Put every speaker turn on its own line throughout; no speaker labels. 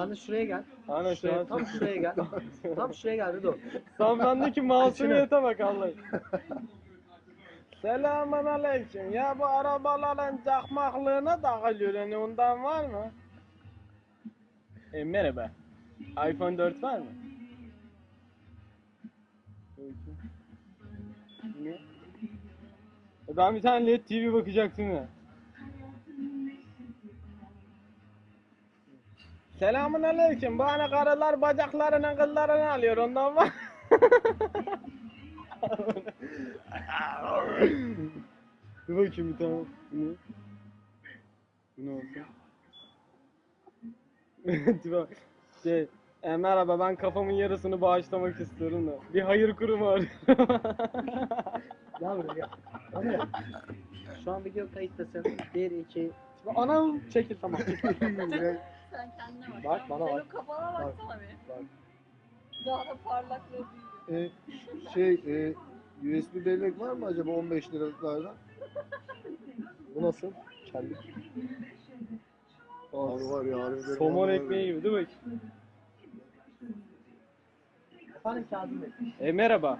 Sen de şuraya gel.
Aynen şu
Şuraya,
an.
tam şuraya gel. tam şuraya gel Rıdo.
Sen bendeki masumiyete bak Allah. Selamun aleyküm. Ya bu arabaların çakmaklığına takılıyor yani ondan var mı? E, merhaba. iPhone 4 var mı? Ne? E, ben bir tane LED TV bakacaktım ya. Selamun aleyküm. Bu hani karılar bacaklarının kıllarını alıyor ondan var. Dur bakayım bir tane. Bu ne? Bu ne olsun? Tipe- şey, e, merhaba ben kafamın yarısını bağışlamak istiyorum da. Bir hayır kurumu arıyorum.
Gel buraya buraya. Şu an video kayıttasın. 1, 2. Anam çekil tamam.
Sen kendine bak.
Bak, bana
Senin
bak.
kafana
Bak,
baksana bir.
bak.
Daha da parlaklığı büyüyor.
E, şey e, USB bellek var mı acaba 15 liralıklardan?
Bu nasıl? Kendi.
Abi var ya harbiden.
Somon ekmeği gibi değil mi?
Efendim Kazım Bey.
E merhaba.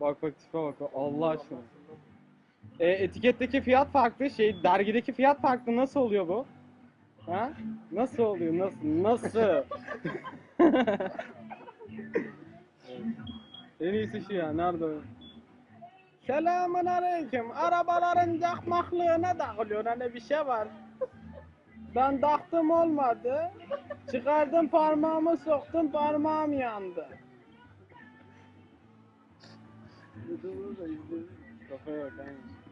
Bak bak tipe bak bak, Allah aşkına. E, etiketteki fiyat farklı, şey dergideki fiyat farklı. Nasıl oluyor bu? Ha? Nasıl oluyor? Nasıl? Nasıl? en iyisi şu ya. Nerede o? Selamun aleyküm. Arabaların çakmaklığına takılıyor. Hani bir şey var. Ben taktım olmadı. Çıkardım parmağımı soktum parmağım yandı. Kafaya bak aynen.